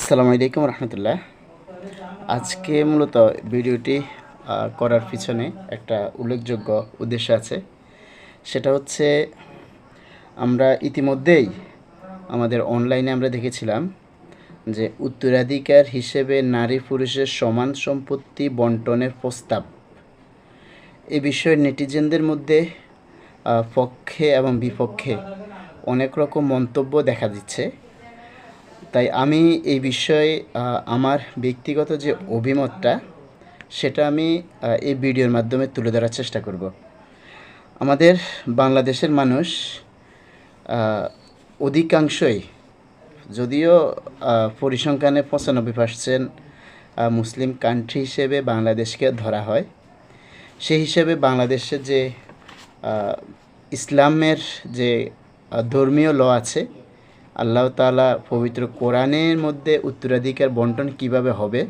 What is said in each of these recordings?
আসসালামু আলাইকুম রহমতুল্লাহ। আজকে মূলত ভিডিওটি করার পিছনে একটা উল্লেখযোগ্য উদ্দেশ্য আছে। সেটা হচ্ছে, আমরা ইতিমধ্যেই আমাদের অনলাইনে আমরা দেখেছিলাম যে উত্তরাধিকার হিসেবে নারী পুরুষের সমান সম্পত্তি বন্টনের প্রস্তাব। এ বিষয়ে নেটিজেনদের মধ্যে পক্ষে এবং বিপক্ষে অনেক রকম মন্তব্য দেখা দিচ্ছে। তাই আমি এই বিষয়ে আমার ব্যক্তিগত যে অভিমতটা, সেটা আমি এই ভিডিওর মাধ্যমে তুলে ধরার চেষ্টা করব। আমাদের বাংলাদেশের মানুষ অধিকাংশই, যদিও পরিসংখ্যানে পঁচানব্বই পার্সেন্ট মুসলিম কান্ট্রি হিসেবে বাংলাদেশকে ধরা হয়। সেই হিসেবে বাংলাদেশের যে ইসলামের যে ধর্মীয় ল আছে আল্লাহ তাআলা পবিত্র কোরআনের মধ্যে উত্তরাধিকার বন্টন কীভাবে হবে?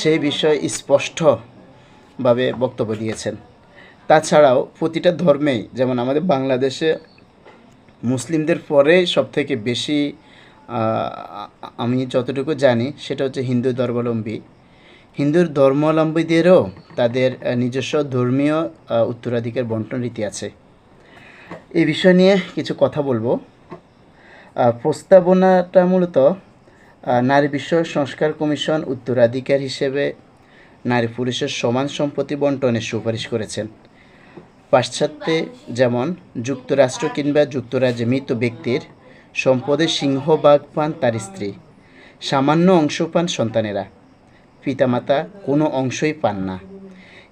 সেই বিষয়ে স্পষ্টভাবে বক্তব্য দিয়েছেন। তাছাড়াও প্রতিটা ধর্মেই, যেমন আমাদের বাংলাদেশে মুসলিমদের পরে সবথেকে বেশি আমি যতটুকু জানি, সেটা হচ্ছে হিন্দু ধর্মাবলম্বী। হিন্দুর ধর্মাবলম্বীদেরও তাদের নিজস্ব ধর্মীয় উত্তরাধিকার বন্টন রীতি আছে। এই বিষয় নিয়ে কিছু কথা বলব। প্রস্তাবনাটা মূলত নারী বিষয়ক সংস্কার কমিশন উত্তরাধিকার হিসেবে নারী পুরুষের সমান সম্পত্তি বন্টনের সুপারিশ করেছেন। পাশ্চাত্যে যেমন যুক্তরাষ্ট্র কিংবা যুক্তরাজ্যে মৃত ব্যক্তির সম্পদের সিংহভাগ পান তার স্ত্রী, সামান্য অংশ পান সন্তানেরা, পিতামাতা কোনো অংশই পান না।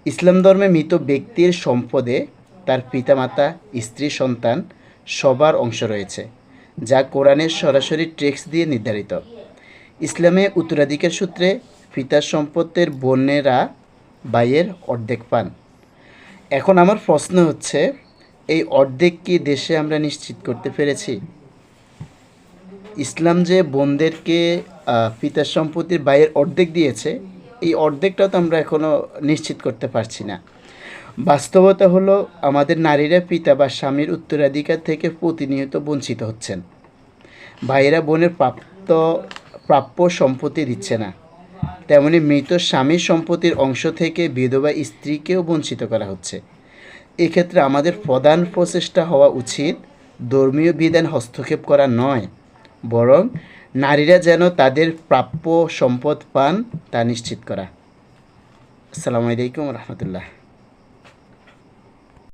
ইসলাম ধর্মে মৃত ব্যক্তির সম্পদে তার পিতামাতা, স্ত্রী, সন্তান সবার অংশ রয়েছে। যা কোরআনের সরাসরি ট্যাক্স দিয়ে নির্ধারিত। ইসলামে উত্তরাধিকার সূত্রে পিতার সম্পত্তির বোনেরা বাইয়ের অর্ধেক পান। এখন আমার প্রশ্ন হচ্ছে, এই অর্ধেক কি দেশে আমরা নিশ্চিত করতে পেরেছি? ইসলাম যে বোনদেরকে পিতার সম্পত্তির বাইয়ের অর্ধেক দিয়েছে এই অর্ধেকটাও তো আমরা এখনও নিশ্চিত করতে পারছি না। বাস্তবতা হলো, আমাদের নারীরা পিতা বা স্বামীর উত্তরাধিকার থেকে প্রতিনিয়ত বঞ্চিত হচ্ছেন। ভাইয়েরা বোনের প্রাপ্ত, প্রাপ্য সম্পত্তি দিচ্ছে না। তেমনি মৃত স্বামীর সম্পত্তির অংশ থেকে বিধবা স্ত্রীকেও বঞ্চিত করা হচ্ছে। এক্ষেত্রে আমাদের প্রধান প্রচেষ্টা হওয়া উচিত, ধর্মীয় বিধান হস্তক্ষেপ করা নয়। বরং নারীরা যেন তাদের প্রাপ্য সম্পদ পান তা নিশ্চিত করা। আসসালামু আলাইকুম রহমতুল্লাহ।